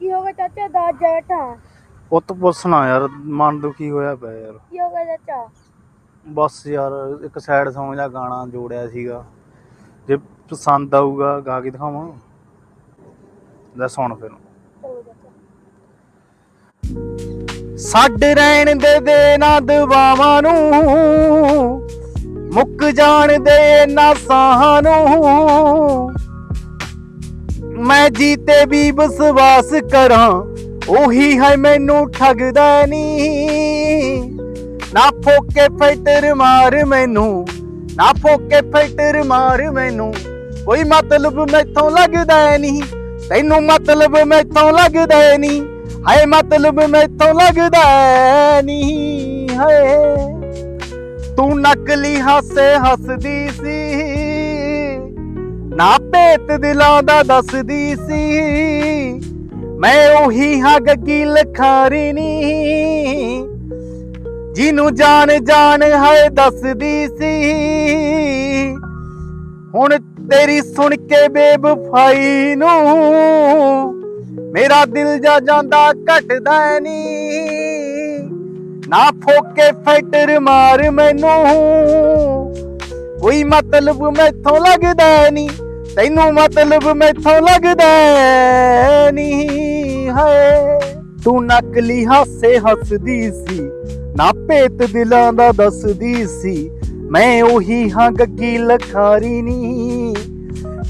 ਕੀ ਹੋ ਗਿਆ ਚਾਚਾ? ਦਾ ਜੈਠਾ ਪੁੱਤ ਪੁੱਛਣਾ ਯਾਰ ਮਨ ਦੁਖੀ ਹੋਇਆ ਪਿਆ ਯਾਰ। ਕੀ ਹੋ ਗਿਆ ਚਾਚਾ? ਬਸ ਯਾਰ ਇੱਕ ਸਾਈਡ Song ਦਾ ਗਾਣਾ ਜੋੜਿਆ ਸੀਗਾ। ਜੇ ਪਸੰਦ ਆਊਗਾ ਗਾ ਕੇ ਦਿਖਾਵਾਂ। ਲੈ ਸੁਣ ਫਿਰ। ਛੱਡ ਰਹਿਣ ਦੇ ਦੇ ਨਾ ਦਵਾਵਾਂ ਨੂੰ ਮੁੱਕ ਜਾਣ ਦੇ ਨਾ ਸਾਹਾਂ ਨੂੰ। ਮੈਂ ਜੀਤੇ ਵੀ ਵਿਸ਼ਵਾਸ ਕਰਾਂ, ਉਹੀ ਹੈ ਮੈਨੂੰ ਠੱਗਦਾ ਨਹੀਂ। ਨਾ ਫੋਕੇ ਫੈਟਰ ਮਾਰ ਮੈਨੂੰ, ਨਾ ਫੋਕੇ ਫੈਟਰ ਮਾਰ ਮੈਨੂੰ, ਕੋਈ ਮਤਲਬ ਮੈਥੋਂ ਲੱਗਦਾ ਨਹੀਂ। ਤੈਨੂੰ ਮਤਲਬ ਮੈਥੋਂ ਲੱਗਦਾ ਨਹੀਂ, ਹਾਏ ਮਤਲਬ ਮੈਥੋਂ ਲੱਗਦਾ ਨਹੀਂ, ਹਾਏ। ਤੂੰ ਨਕਲੀ ਹਾਸੇ ਹੱਸਦੀ ਸੀ। ਨਾ ਭੇਤ ਦਿਲਾਂ ਦਾ ਦੱਸਦੀ ਸੀ। ਮੈਂ ਉਹੀ ਹਾਂ ਗੱਗੀ ਲਖਾਰੀ ਜਿਹਨੂੰ ਜਾਣ ਜਾਣ ਹੈ ਦੱਸਦੀ ਸੀ। ਹੁਣ ਤੇਰੀ ਸੁਣ ਕੇ ਬੇਵਫਾਈ ਨੂੰ ਮੇਰਾ ਦਿਲ ਜਾ ਜਾਂਦਾ ਘਟਦਾ ਨਹੀਂ ਨਾ ਫੋਕੇ ਫੈਟਰ ਮਾਰ ਮੈਨੂੰ। ਕੋਈ ਮਤਲਬ ਮੈਥੋਂ ਲੱਗਦਾ ਨਹੀਂ ਤੈਨੂੰ ਮਤਲਬ ਮੈਥੋਂ ਲੱਗਦਾ ਨਹੀਂ ਹੈ। ਤੂੰ ਨਕਲੀ ਹਾਸੇ ਹੱਸਦੀ ਸੀ, ਨਾ ਭੇਤ ਦਿਲਾਂ ਦਾ ਦੱਸਦੀ ਸੀ। ਮੈਂ ਉਹੀ ਹਾਂ ਗੱਗੀ ਲਖਾਰੀ ਨੀ,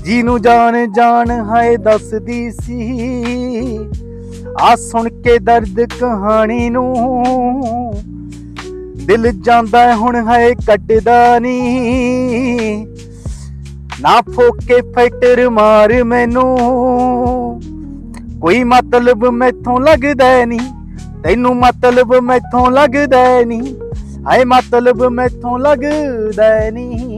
ਜਿਹਨੂੰ ਜਾਣ ਜਾਣ ਹੈ ਦੱਸਦੀ ਸੀ। ਆ ਸੁਣ ਕੇ ਦਰਦ ਕਹਾਣੀ ਨੂੰ, ਦਿਲ ਜਾਂਦਾ ਹੁਣ ਹੈ ਕੱਟਦਾ ਨਹੀਂ ਨਾ ਫੋਕੇ ਫੈਟਰ ਮਾਰ ਮੈਨੂੰ। ਕੋਈ ਮਤਲਬ ਮੈਥੋਂ ਲੱਗਦਾ ਨਹੀਂ ਤੈਨੂੰ ਮਤਲਬ ਮੈਥੋਂ ਲੱਗਦਾ ਨਹੀਂ ਹਾਏ, ਮਤਲਬ ਮੈਥੋਂ ਲੱਗਦਾ ਨਹੀਂ